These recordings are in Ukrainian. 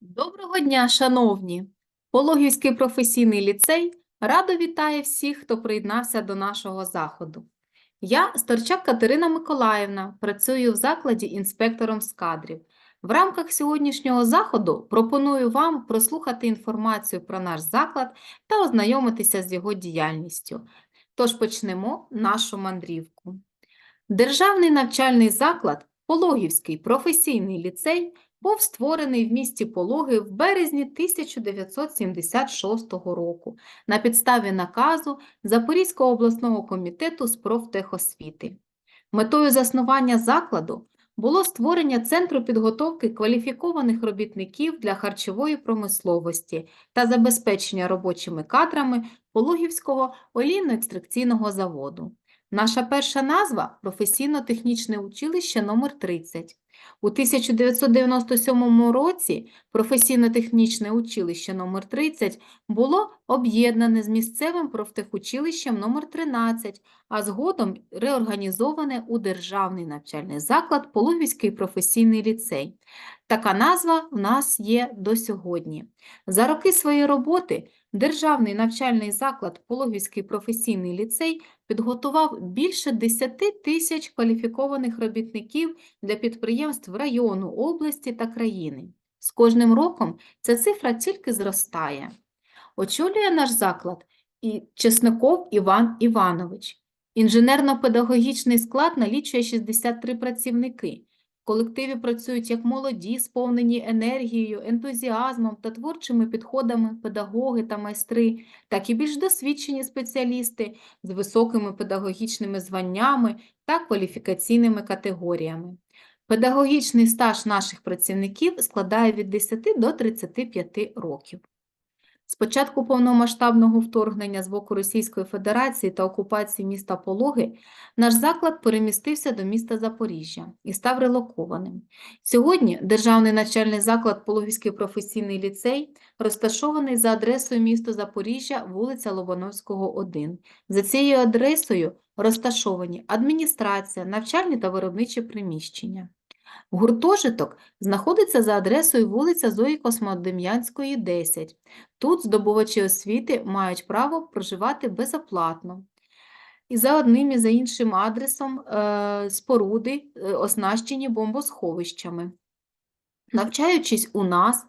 Доброго дня, шановні! Пологівський професійний ліцей радо вітає всіх, хто приєднався до нашого заходу. Я Сторчак Катерина Миколаївна, працюю в закладі інспектором з кадрів. В рамках сьогоднішнього заходу пропоную вам прослухати інформацію про наш заклад та ознайомитися з його діяльністю. Тож почнемо нашу мандрівку. Державний навчальний заклад Пологівський професійний ліцей був створений в місті Пологи в березні 1976 року на підставі наказу Запорізького обласного комітету з профтехосвіти. Метою заснування закладу було створення центру підготовки кваліфікованих робітників для харчової промисловості та забезпечення робочими кадрами Пологівського олійно-екстракційного заводу. Наша перша назва професійно-технічне училище номер 30. У 1997 році професійно-технічне училище номер 30 було об'єднане з місцевим профтехучилищем номер 13, а згодом реорганізоване у державний навчальний заклад Пологівський професійний ліцей. Така назва в нас є до сьогодні. За роки своєї роботи Державний навчальний заклад Пологівський професійний ліцей підготував більше 10 тисяч кваліфікованих робітників для підприємств району, області та країни. З кожним роком ця цифра тільки зростає. Очолює наш заклад і Чесников Іван Іванович. Інженерно-педагогічний склад налічує 63 працівники. Колективі працюють як молоді, сповнені енергією, ентузіазмом та творчими підходами педагоги та майстри, так і більш досвідчені спеціалісти з високими педагогічними званнями та кваліфікаційними категоріями. Педагогічний стаж наших працівників складає від 10 до 35 років. З початку повномасштабного вторгнення з боку Російської Федерації та окупації міста Пологи наш заклад перемістився до міста Запоріжжя і став релокованим. Сьогодні Державний навчальний заклад Пологівський професійний ліцей розташований за адресою місто Запоріжжя, вулиця Лобановського, 1. За цією адресою розташовані адміністрація, навчальні та виробничі приміщення. Гуртожиток знаходиться за адресою вулиця Зої Космодем'янської, 10. Тут здобувачі освіти мають право проживати безоплатно. І за одним і за іншим адресом е, споруди е, оснащені бомбосховищами. Навчаючись у нас,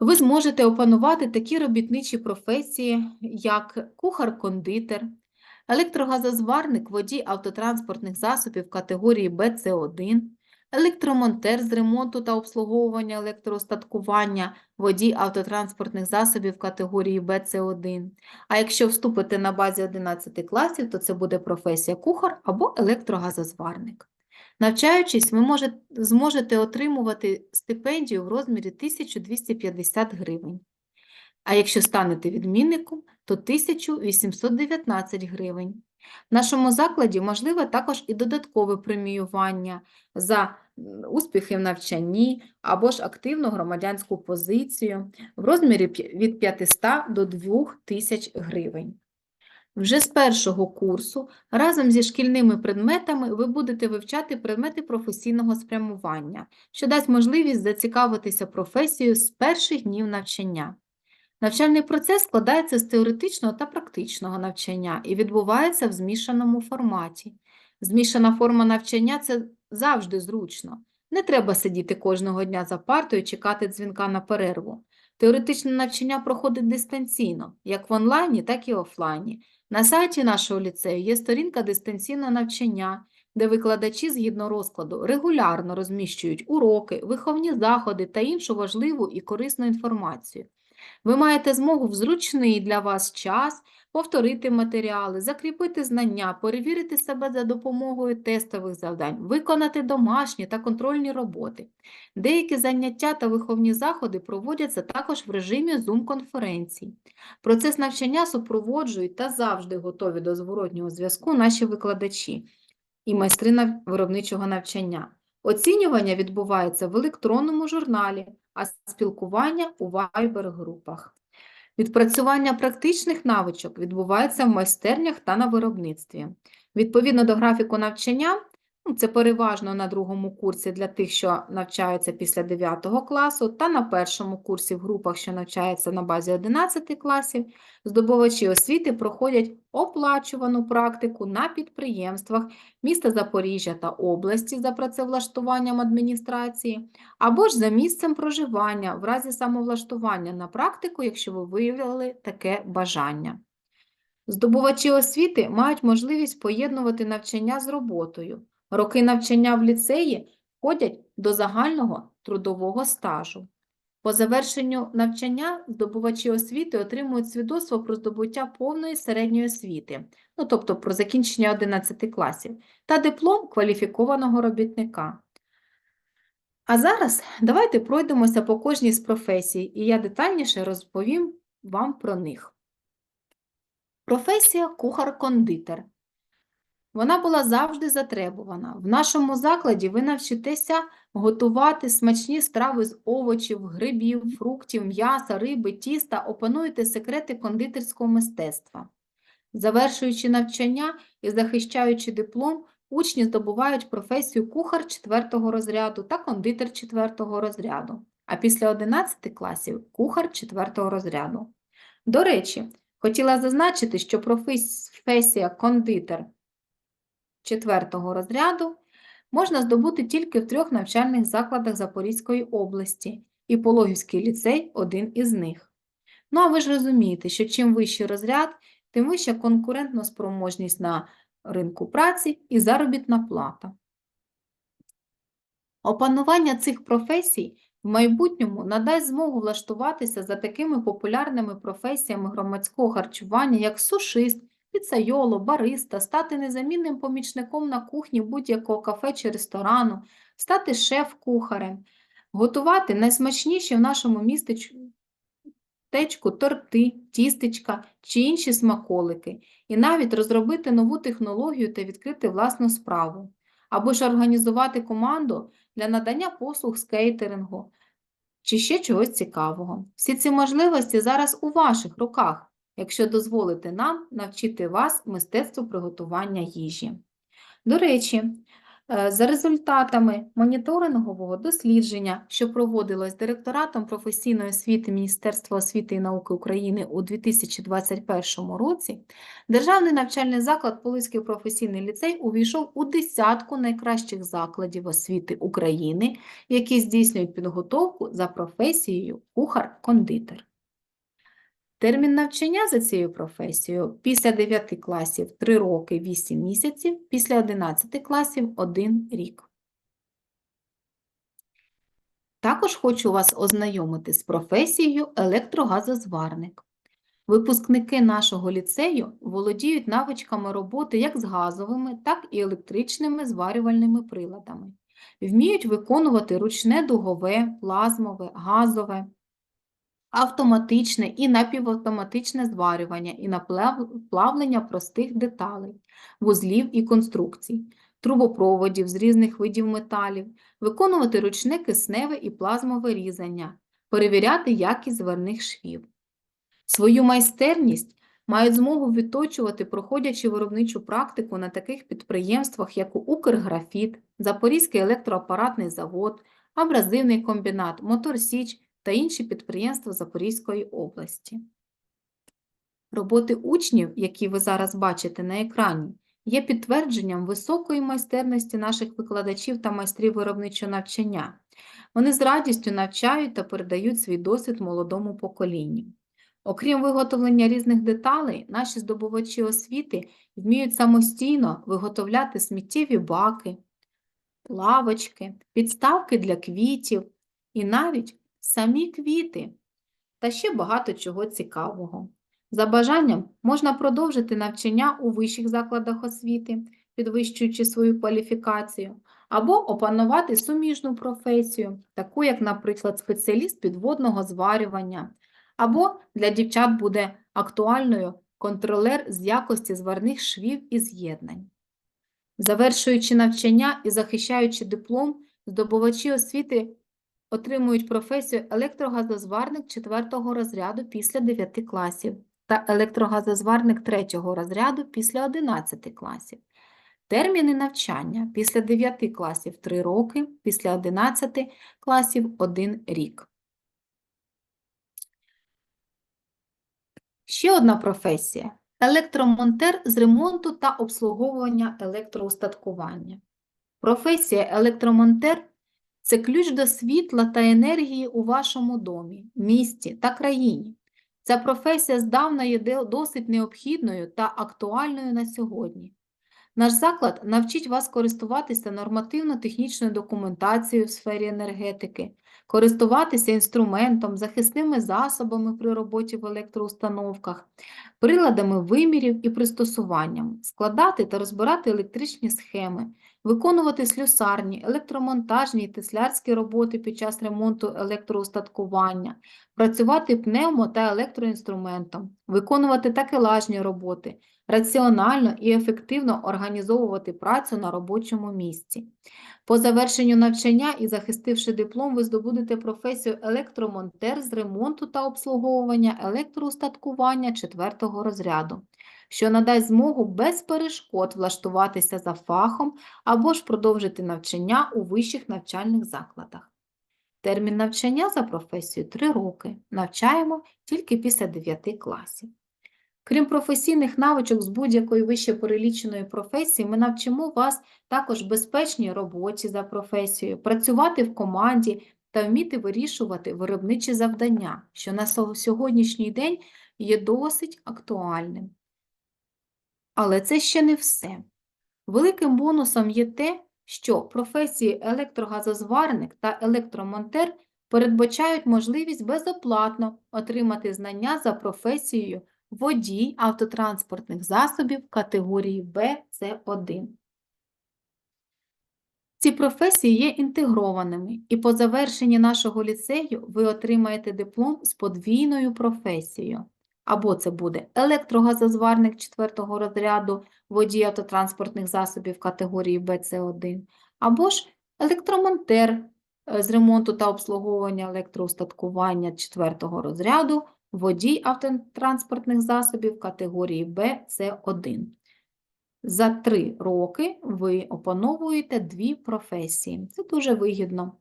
ви зможете опанувати такі робітничі професії, як кухар-кондитер, електрогазозварник водій автотранспортних засобів категорії БЦ1, електромонтер з ремонту та обслуговування електроостаткування, водій автотранспортних засобів категорії БЦ1. А якщо вступите на базі 11 класів, то це буде професія кухар або електрогазозварник. Навчаючись, ви може- зможете отримувати стипендію в розмірі 1250 гривень. А якщо станете відмінником, то 1819 гривень. В нашому закладі можливе також і додаткове преміювання за успіхи в навчанні або ж активну громадянську позицію в розмірі від 500 до 2000 гривень. Вже з першого курсу разом зі шкільними предметами ви будете вивчати предмети професійного спрямування, що дасть можливість зацікавитися професією з перших днів навчання. Навчальний процес складається з теоретичного та практичного навчання і відбувається в змішаному форматі. Змішана форма навчання – це завжди зручно. Не треба сидіти кожного дня за партою і чекати дзвінка на перерву. Теоретичне навчання проходить дистанційно, як в онлайні, так і офлайні. На сайті нашого ліцею є сторінка дистанційного навчання, де викладачі згідно розкладу регулярно розміщують уроки, виховні заходи та іншу важливу і корисну інформацію. Ви маєте змогу в зручний для вас час повторити матеріали, закріпити знання, перевірити себе за допомогою тестових завдань, виконати домашні та контрольні роботи. Деякі заняття та виховні заходи проводяться також в режимі Zoom-конференцій. Процес навчання супроводжують та завжди готові до зворотнього зв'язку наші викладачі і майстри виробничого навчання. Оцінювання відбувається в електронному журналі, а спілкування у вайбер-групах. Відпрацювання практичних навичок відбувається в майстернях та на виробництві. Відповідно до графіку навчання, Це переважно на другому курсі для тих, що навчаються після 9 класу, та на першому курсі в групах, що навчаються на базі 11 класів, здобувачі освіти проходять оплачувану практику на підприємствах міста Запоріжжя та області за працевлаштуванням адміністрації, або ж за місцем проживання в разі самовлаштування на практику, якщо ви виявили таке бажання. Здобувачі освіти мають можливість поєднувати навчання з роботою. Роки навчання в ліцеї входять до загального трудового стажу. По завершенню навчання здобувачі освіти отримують свідоцтво про здобуття повної середньої освіти, ну тобто про закінчення 11 класів, та диплом кваліфікованого робітника. А зараз давайте пройдемося по кожній з професій, і я детальніше розповім вам про них. Професія кухар-кондитер. Вона була завжди затребувана. В нашому закладі ви навчитеся готувати смачні страви з овочів, грибів, фруктів, м'яса, риби, тіста, опануєте секрети кондитерського мистецтва. Завершуючи навчання і захищаючи диплом, учні здобувають професію кухар 4 розряду та кондитер 4 розряду, а після 11 класів кухар 4 розряду. До речі, хотіла зазначити, що професія кондитер 4 розряду можна здобути тільки в трьох навчальних закладах Запорізької області, і Пологівський ліцей – один із них. Ну, а ви ж розумієте, що чим вищий розряд, тим вища конкурентна спроможність на ринку праці і заробітна плата. Опанування цих професій в майбутньому надасть змогу влаштуватися за такими популярними професіями громадського харчування, як сушист, піцайоло, бариста, стати незамінним помічником на кухні будь-якого кафе чи ресторану, стати шеф-кухарем, готувати найсмачніші в нашому містечку торти, тістечка чи інші смаколики, і навіть розробити нову технологію та відкрити власну справу, або ж організувати команду для надання послуг з кейтерингу чи ще чогось цікавого. Всі ці можливості зараз у ваших руках якщо дозволите нам навчити вас мистецтву приготування їжі. До речі, е, за результатами моніторингового дослідження, що проводилось директоратом професійної освіти Міністерства освіти і науки України у 2021 році, Державний навчальний заклад Полиський професійний ліцей увійшов у десятку найкращих закладів освіти України, які здійснюють підготовку за професією кухар-кондитер. Термін навчання за цією професією після 9 класів 3 роки 8 місяців, після 11 класів 1 рік. Також хочу вас ознайомити з професією електрогазозварник. Випускники нашого ліцею володіють навичками роботи як з газовими, так і електричними зварювальними приладами. Вміють виконувати ручне дугове, плазмове, газове автоматичне і напівавтоматичне зварювання і наплавлення простих деталей, вузлів і конструкцій, трубопроводів з різних видів металів, виконувати ручне кисневе і плазмове різання, перевіряти якість зверних швів. Свою майстерність мають змогу відточувати, проходячи виробничу практику на таких підприємствах, як Укрграфіт, Запорізький електроапаратний завод, абразивний комбінат, Моторсіч та інші підприємства Запорізької області. Роботи учнів, які ви зараз бачите на екрані, є підтвердженням високої майстерності наших викладачів та майстрів виробничого навчання. Вони з радістю навчають та передають свій досвід молодому поколінню. Окрім виготовлення різних деталей, наші здобувачі освіти вміють самостійно виготовляти сміттєві баки, лавочки, підставки для квітів і навіть самі квіти та ще багато чого цікавого. За бажанням можна продовжити навчання у вищих закладах освіти, підвищуючи свою кваліфікацію, або опанувати суміжну професію, таку як, наприклад, спеціаліст підводного зварювання, або для дівчат буде актуальною контролер з якості зварних швів і з'єднань. Завершуючи навчання і захищаючи диплом, здобувачі освіти отримують професію електрогазозварник 4 розряду після 9 класів та електрогазозварник 3 розряду після 11 класів. Терміни навчання після 9 класів 3 роки, після 11 класів 1 рік. Ще одна професія – електромонтер з ремонту та обслуговування електроустаткування. Професія електромонтер – це ключ до світла та енергії у вашому домі, місті та країні. Ця професія здавна є досить необхідною та актуальною на сьогодні. Наш заклад навчить вас користуватися нормативно-технічною документацією в сфері енергетики, користуватися інструментом, захисними засобами при роботі в електроустановках, приладами вимірів і пристосуванням, складати та розбирати електричні схеми, виконувати слюсарні, електромонтажні і теслярські роботи під час ремонту електроустаткування, працювати пневмо та електроінструментом, виконувати такелажні роботи, раціонально і ефективно організовувати працю на робочому місці. По завершенню навчання і захистивши диплом, ви здобудете професію електромонтер з ремонту та обслуговування електроустаткування 4 розряду, що надасть змогу без перешкод влаштуватися за фахом або ж продовжити навчання у вищих навчальних закладах. Термін навчання за професією 3 роки. Навчаємо тільки після 9 класів. Крім професійних навичок з будь-якої вище переліченої професії, ми навчимо вас також безпечній роботі за професією, працювати в команді та вміти вирішувати виробничі завдання, що на сьогоднішній день є досить актуальним. Але це ще не все. Великим бонусом є те, що професії електрогазозварник та електромонтер передбачають можливість безоплатно отримати знання за професією водій автотранспортних засобів категорії Б, С1. Ці професії є інтегрованими, і по завершенні нашого ліцею ви отримаєте диплом з подвійною професією. Або це буде електрогазозварник 4 розряду, водій автотранспортних засобів категорії БЦ1, або ж електромонтер е, з ремонту та обслуговування електроустаткування 4 розряду, водій автотранспортних засобів категорії БЦ1. За три роки ви опановуєте дві професії. Це дуже вигідно.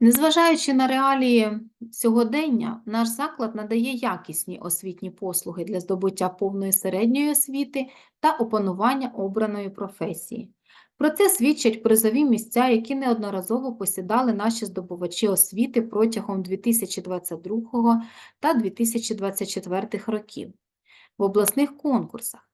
Незважаючи на реалії сьогодення, наш заклад надає якісні освітні послуги для здобуття повної середньої освіти та опанування обраної професії. Про це свідчать призові місця, які неодноразово посідали наші здобувачі освіти протягом 2022 та 2024 років в обласних конкурсах.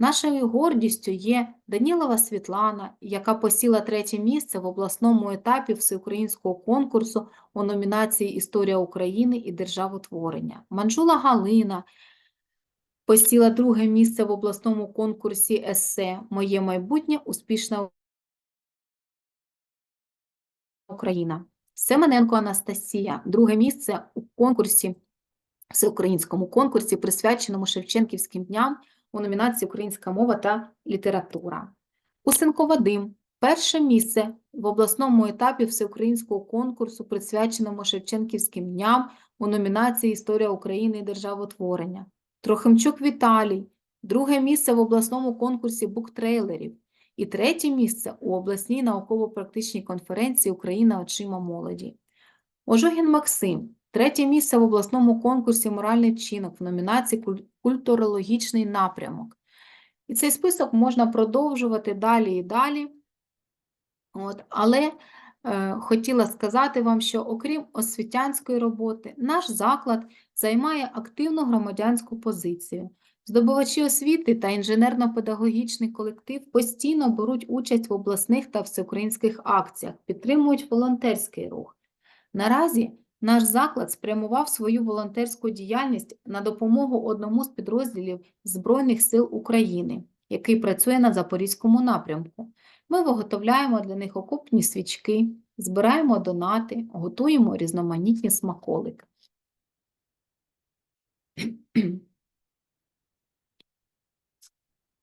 Нашою гордістю є Данілова Світлана, яка посіла третє місце в обласному етапі всеукраїнського конкурсу у номінації Історія України і державотворення. Манжула Галина посіла друге місце в обласному конкурсі есе Моє майбутнє успішна Україна. Семененко Анастасія, друге місце у конкурсі, всеукраїнському конкурсі, присвяченому Шевченківським дням у номінації Українська мова та література. Усенко Вадим, перше місце в обласному етапі всеукраїнського конкурсу, присвяченому Шевченківським дням у номінації Історія України і державотворення. Трохимчук Віталій, друге місце в обласному конкурсі буктрейлерів і третє місце у обласній науково-практичній конференції Україна очима молоді. Ожогін Максим, третє місце в обласному конкурсі Моральний вчинок в номінації Культурологічний напрямок. І цей список можна продовжувати далі і далі. От, але хотіла сказати вам, що окрім освітянської роботи, наш заклад займає активну громадянську позицію. Здобувачі освіти та інженерно-педагогічний колектив постійно беруть участь в обласних та всеукраїнських акціях, підтримують волонтерський рух. Наразі наш заклад спрямував свою волонтерську діяльність на допомогу одному з підрозділів Збройних сил України, який працює на Запорізькому напрямку. Ми виготовляємо для них окопні свічки, збираємо донати, готуємо різноманітні смаколики.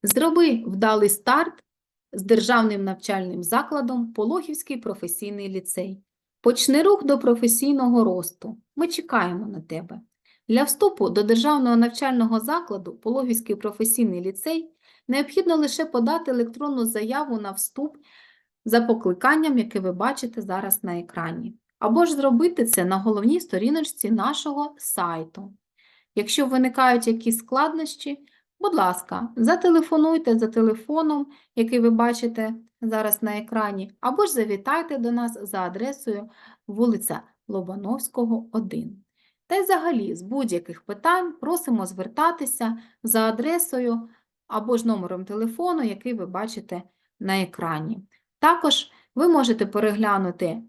Зроби вдалий старт з державним навчальним закладом Пологівський професійний ліцей. Почни рух до професійного росту. Ми чекаємо на тебе. Для вступу до державного навчального закладу Пологівський професійний ліцей Необхідно лише подати електронну заяву на вступ за покликанням, яке ви бачите зараз на екрані, або ж зробити це на головній сторіночці нашого сайту. Якщо виникають якісь складнощі, будь ласка, зателефонуйте за телефоном, який ви бачите зараз на екрані, або ж завітайте до нас за адресою вулиця Лобановського, 1. Та й взагалі з будь-яких питань просимо звертатися за адресою або ж номером телефону, який ви бачите на екрані. Також ви можете переглянути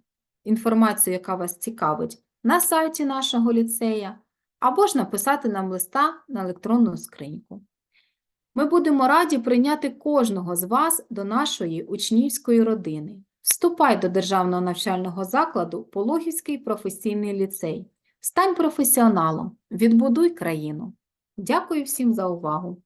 інформацію, яка вас цікавить, на сайті нашого ліцея, або ж написати нам листа на електронну скриньку. Ми будемо раді прийняти кожного з вас до нашої учнівської родини. Вступай до Державного навчального закладу Пологівський професійний ліцей. Стань професіоналом, відбудуй країну. Дякую всім за увагу!